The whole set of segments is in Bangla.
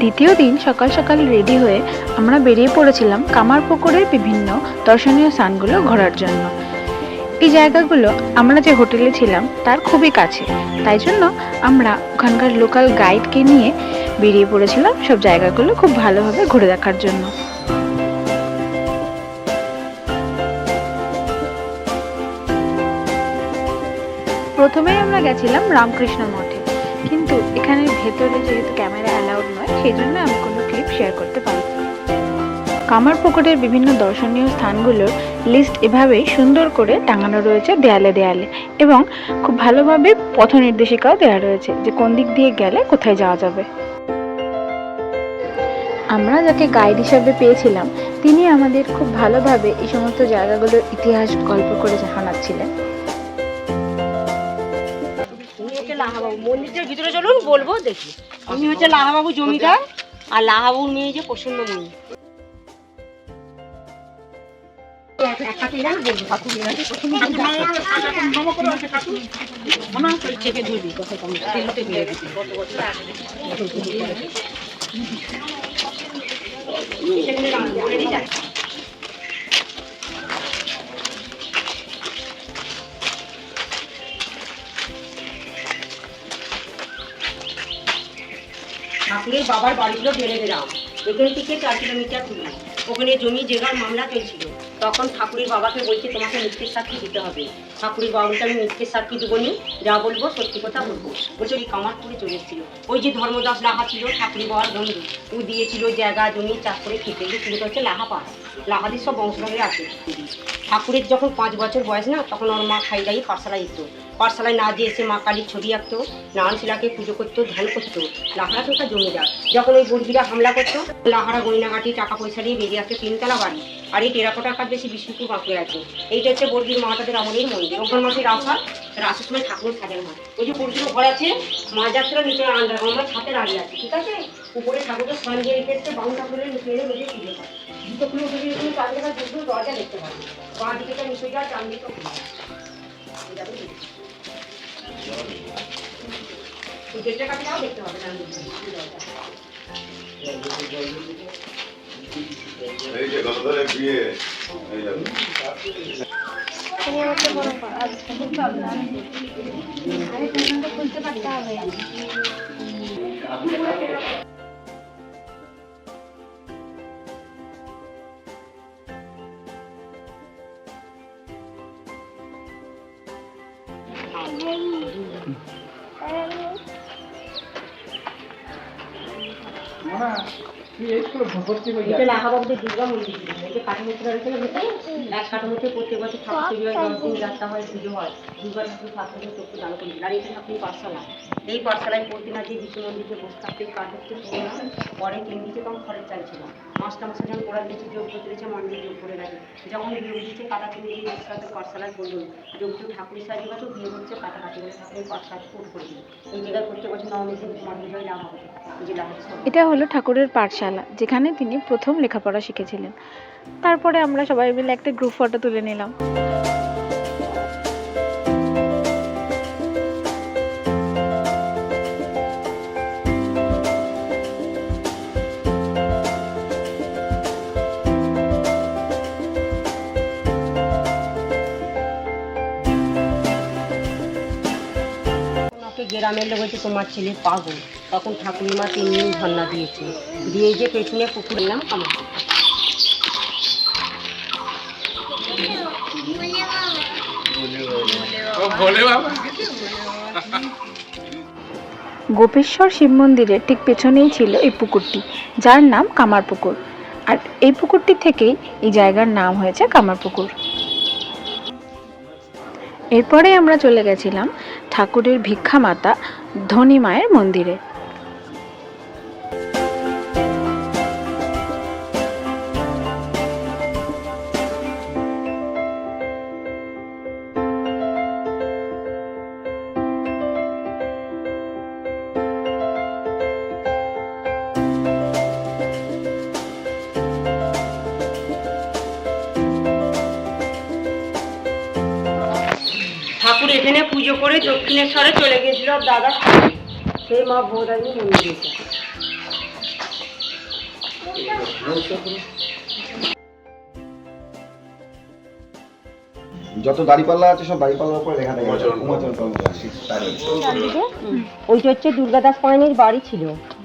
দ্বিতীয় দিন সকাল সকাল রেডি হয়ে আমরা বেরিয়ে পড়েছিলাম কামারপুকুরের বিভিন্ন দর্শনীয় স্থানগুলো ঘোরার জন্য। এই জায়গাগুলো আমরা যে হোটেলে ছিলাম তার খুবই কাছে। তাই জন্য আমরা ওখানকার লোকাল গাইডকে নিয়ে বেরিয়ে পড়েছিলাম সব জায়গাগুলো খুব ভালোভাবে ঘুরে দেখার জন্য। প্রথমেই আমরা গেছিলাম রামকৃষ্ণ মঠে। এখানের ভেতরে যেহেতু ক্যামেরা অ্যালাউড নয় সেই জন্য আমি কোনো ক্লিপ শেয়ার করতে পারি কামারপুকুরের বিভিন্ন দর্শনীয় স্থানগুলোর লিস্ট এভাবেই সুন্দর করে টাঙানো রয়েছে দেয়ালে দেয়ালে এবং খুব ভালোভাবে পথ নির্দেশিকাও দেওয়া রয়েছে যে কোন দিক দিয়ে গেলে কোথায় যাওয়া যাবে। আমরা যাকে গাইড হিসাবে পেয়েছিলাম, তিনি আমাদের খুব ভালোভাবে এই সমস্ত জায়গাগুলোর ইতিহাস গল্প করে জানাচ্ছিলেন। লাহাবাবু, মন্দিরটার ভিতরে চলুন, বলব, দেখি। উনি হচ্ছে লাহাবাবু জমিদার, আর লাহাবাবুর মেয়ে যে প্রসন্নমণি চেপে ধরবি কথা ঠাকুরের বাবার বাড়ি বেড়ে গ্রাম এখান থেকে চার কিলোমিটার দূরে। ওখানে জমি জেগার মামলা চলছিল। তখন ঠাকুরের বাবাকে বলছে, তোমাকে মিথ্যের সাক্ষী দিতে হবে। ঠাকুরের বাবাকে আমি মিথ্যের সাক্ষী দেবো নি। যা বলব সত্যি কথা বলব। বলছে, ওই করে চলে এসেছিল। ওই যে ধর্মদাস লাহা ছিল, ঠাকুরের বাবার বন্ধু। ও দিয়েছিল জায়গা, জমি, চাষ করে খেতে। গিয়ে শুরু হচ্ছে লাহা পাস লাহাদের সব বংশধরে আছে ঠাকুরের যখন পাঁচ বছর বয়স না, তখন ওর মা খাই দাঁড়িয়ে পাঠশালায় যেত। পাঠশালায় না যে এসে মা কালীর ছবি আঁকতো নারায়ণ শিলাকে পুজো করতো, ধ্যান করতো, লাহারা তো তার জমিদার যখন ওই বর্গিরা হামলা করতো, লাহারা গয়নাগাটি টাকা পয়সা নিয়ে বেরিয়ে আসতো তিনতলা বাড়ি। আর এই টেরাকোটার কাজ বেশি বিষ্ণুপুর বাঁকুড়ে আছে। এইটা হচ্ছে বর্গির মাতাদের আমলের মন্দির। অগ্র মাসের রাসা রাসের সময় ঠাকুর সাজানো হয় ওই যে পুরুষের ঘর আছে, মা যাত্রা নিচে আন্ডার আমার ছাতে দাঁড়িয়ে আছে, ঠিক আছে? উপরে ঠাকুরকে দিয়ে রেখে এসছে, বাউন ঠাকুরের নিচে এনে বসে পুজো হয় জুতো খুলে উঠে দিয়ে তুমি চার জায়গা দুটো দরজা দেখতে পাবে বাঁ দিকে নিচে যা ডান দিকে খুলে এটা তো দেখতে ওই গেটটা কাটলেও দেখতে হবে ডান দিকে দরজা এই যে গতকালের বিয়ে এই যাবে এটা দুর্গা মন্দির। এই এক বছর হয় যাত্রা হয় হয়। দুর্গা আর এই পাঠশালায় পড়তে না যে বিষ্ণু মন্দিরে বসে থাকতে কাজ হচ্ছে পরে কেন্দ্রিতে তখন খরচ চাইছিল মাস্টার মাসে যখন পড়া দিয়েছে যোগ করতে দিয়েছে মন্দির যোগ করে গেছে যখন যোগ দিচ্ছে, কাটা কিনে দিয়ে সাথে পাঠশালায় করল যোগ ঠাকুরের সাহায্যে বিয়ে হচ্ছে কাটাকাটি করে ঠাকুরের পাঠশালা কোট করে এই জায়গায় প্রত্যেক বছর নবমী মন্দির হয় লাভ হবে। এটা হলো ঠাকুরের পাঠশালা। যেখানে তিনি প্রথম লেখাপড়া শিখেছিলেন। তারপরে আমরা সবাই মিলে একটা গ্রুপ ফটো তুলে নিলাম। গ্রামের লোক হচ্ছে তোমার ছেলে পাগল। তখন ঠাকুরের মা তিন দিন ধর্না দিয়েছে দিয়ে যে পেছনে পুকুর নাম আমার গোপেশ্বর শিব মন্দিরের ঠিক পেছনেই ছিল এই পুকুরটি, যার নাম কামার পুকুর। আর এই পুকুরটি থেকেই এই জায়গার নাম হয়েছে কামার পুকুর। এরপরে আমরা চলে গেছিলাম ঠাকুরের ভিক্ষা মাতা ধনী মায়ের মন্দিরে। এখানে পুজো করে দক্ষিণেশ্বরে চলে গেছিল দাদা সেই মা ভোদানি মন্দিরে যত দাড়িপাল্লা আছে সব দাড়িপাল্লার উপরে লেখা থাকে। ওইটা হচ্ছে দুর্গাদাস পায়নির বাড়ি ছিল।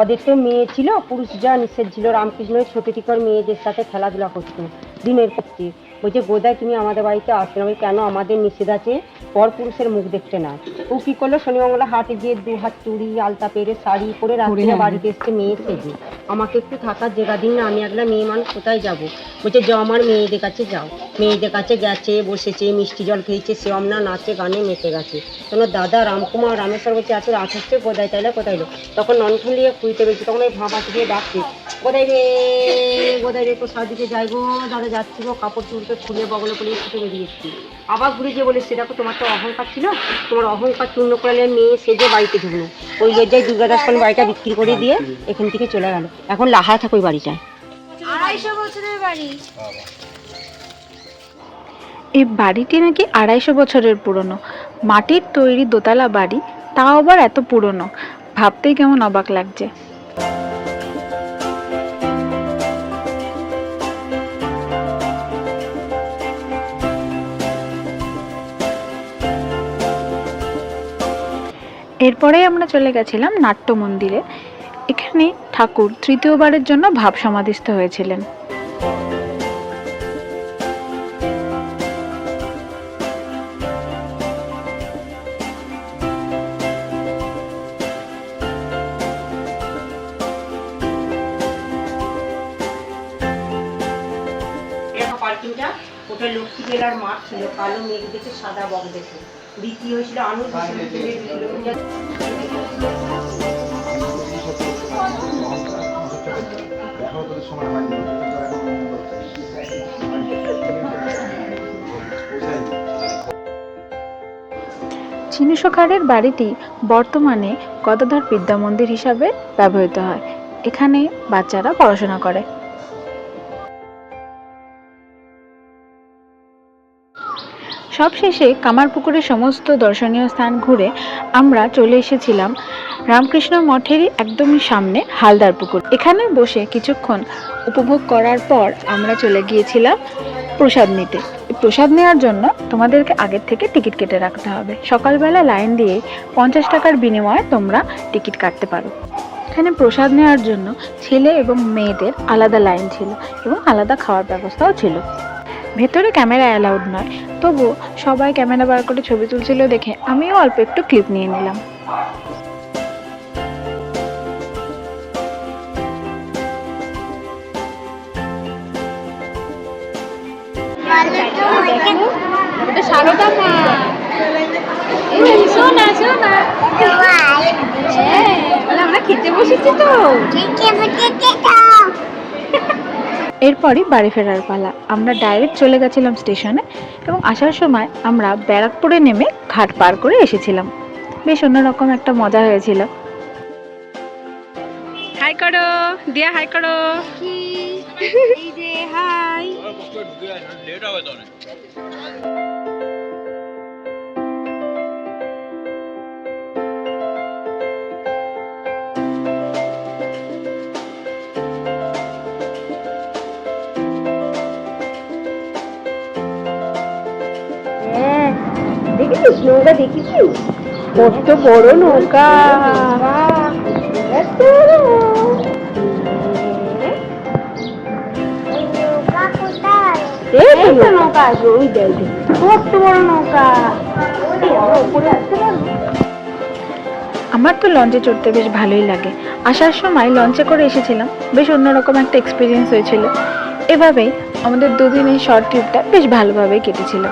ওদের তো মেয়ে ছিল পুরুষ যা নিষেধ ছিল রামকৃষ্ণের ছোট টিকর মেয়েদের সাথে খেলাধুলা করতো দিনের পক্ষে। বলছে গোদায় তুমি আমাদের বাড়িতে আসবে না কেন আমাদের নিষেধ আছে? পর পুরুষের মুখ দেখতে না। ও কি করল? শনিমঙ্গলা হাটে গিয়ে দু হাত চুড়ি আলতা পেরে শাড়ি পরে রাত্রে বাড়িতে এসছে মেয়ে সেজে আমাকে একটু থাকার জায়গা দিন না আমি একলা মেয়ে মানুষ কোথায় যাব? বলছে যাও আমার মেয়েদের কাছে যাও। মেয়েদের কাছে গেছে বসেছে মিষ্টি জল খেয়েছে সে আমরা নাচে গানে মেতে গেছে। তখন দাদা রামকুমার রামেশ্বর বলছে এত রাত হচ্ছে কোথায় তাইলে কোথায় এলো? তখন ননঠন দিয়ে খুঁজতে পেরেছি তখন ওই ভাঁ পাশে দিয়ে ডাকছে কোথায় রে? কোথায় রে? তো সাদিকে যাই গো দাদা যাচ্ছি গো কাপড় চুলকে খুলে বগলে খুলে ছুটে বেরিয়ে এসছি। আবার ঘুরে গিয়ে বলে সেটা তোমার তো অহংকার ছিল। তোমার অহংকার চূর্ণ করলে মেয়ে সেজে বাড়িতে ঢুকলো। ওই লজ্জায় দুর্গাদাস খান বাড়িটা বিক্রি করে দিয়ে এখান থেকে চলে গেল। এখন লাহায় থাকে ওই বাড়িটায়। আড়াইশো বছরের বাড়ি। এই বাড়িটি নাকি আড়াইশো বছরের পুরনো। মাটির তৈরি দোতলা বাড়ি তাও আবার এত পুরনো। ভাবতেই কেমন অবাক লাগছে। এরপরেই আমরা চলে গেছিলাম নাট্য মন্দিরে। এখানে ঠাকুর তৃতীয়বারের জন্য ভাব সমাধিস্থ হয়েছিলেন। লক্ষ্মী জেলার মাঠ ছিল, কালো মেঘ দেখে সাদা বক দেখে। তোদের সময় হয়নি চিনু সখারের বাড়িটি বর্তমানে গদাধর বিদ্যা মন্দির হিসাবে ব্যবহৃত হয়। এখানে বাচ্চারা পড়াশোনা করে। সবশেষে কামারপুকুরের সমস্ত দর্শনীয় স্থান ঘুরে আমরা চলে এসেছিলাম রামকৃষ্ণ মঠেরই একদমই সামনে হালদার পুকুর। এখানে বসে কিছুক্ষণ উপভোগ করার পর আমরা চলে গিয়েছিলাম প্রসাদ নিতে। প্রসাদ নেওয়ার জন্য তোমাদেরকে আগের থেকে টিকিট কেটে রাখতে হবে। সকালবেলা লাইন দিয়ে পঞ্চাশ টাকার বিনিময়ে তোমরা টিকিট কাটতে পারো। এখানে প্রসাদ নেওয়ার জন্য ছেলে এবং মেয়েদের আলাদা লাইন ছিল এবং আলাদা খাওয়ার ব্যবস্থাও ছিল। ভেতরে ক্যামেরা অ্যালাউড নয়। তবুও সবাই ক্যামেরা বার করে ছবি তুলছিল দেখে আমিও অল্প একটু ক্লিপ নিয়ে নিলাম। হ্যাঁ আমরা খেতে বসেছি তো। এরপরই বাড়ি ফেরার পালা। আমরা ডাইরেক্ট চলে গেছিলাম স্টেশনে এবং আসার সময় আমরা ব্যারাকপুরে নেমে ঘাট পার করে এসেছিলাম। বেশ অন্যরকম একটা মজা হয়েছিল। হাই করো দিয়া হাই করো। হাই নৌকা দেখেছিস? কত বড় নৌকা। এত বড়। নৌকা। আছে ওই দেখ দেখ। কত বড় নৌকা। উপরে আসতে পারব? আমার তো লঞ্চে চড়তে বেশ ভালোই লাগে। আসার সময় লঞ্চে করে এসেছিলাম। বেশ অন্যরকম একটা এক্সপিরিয়েন্স হয়েছিল। এভাবেই আমাদের দুদিনের শর্ট ট্রিপটা বেশ ভালোভাবেই কেটেছিল।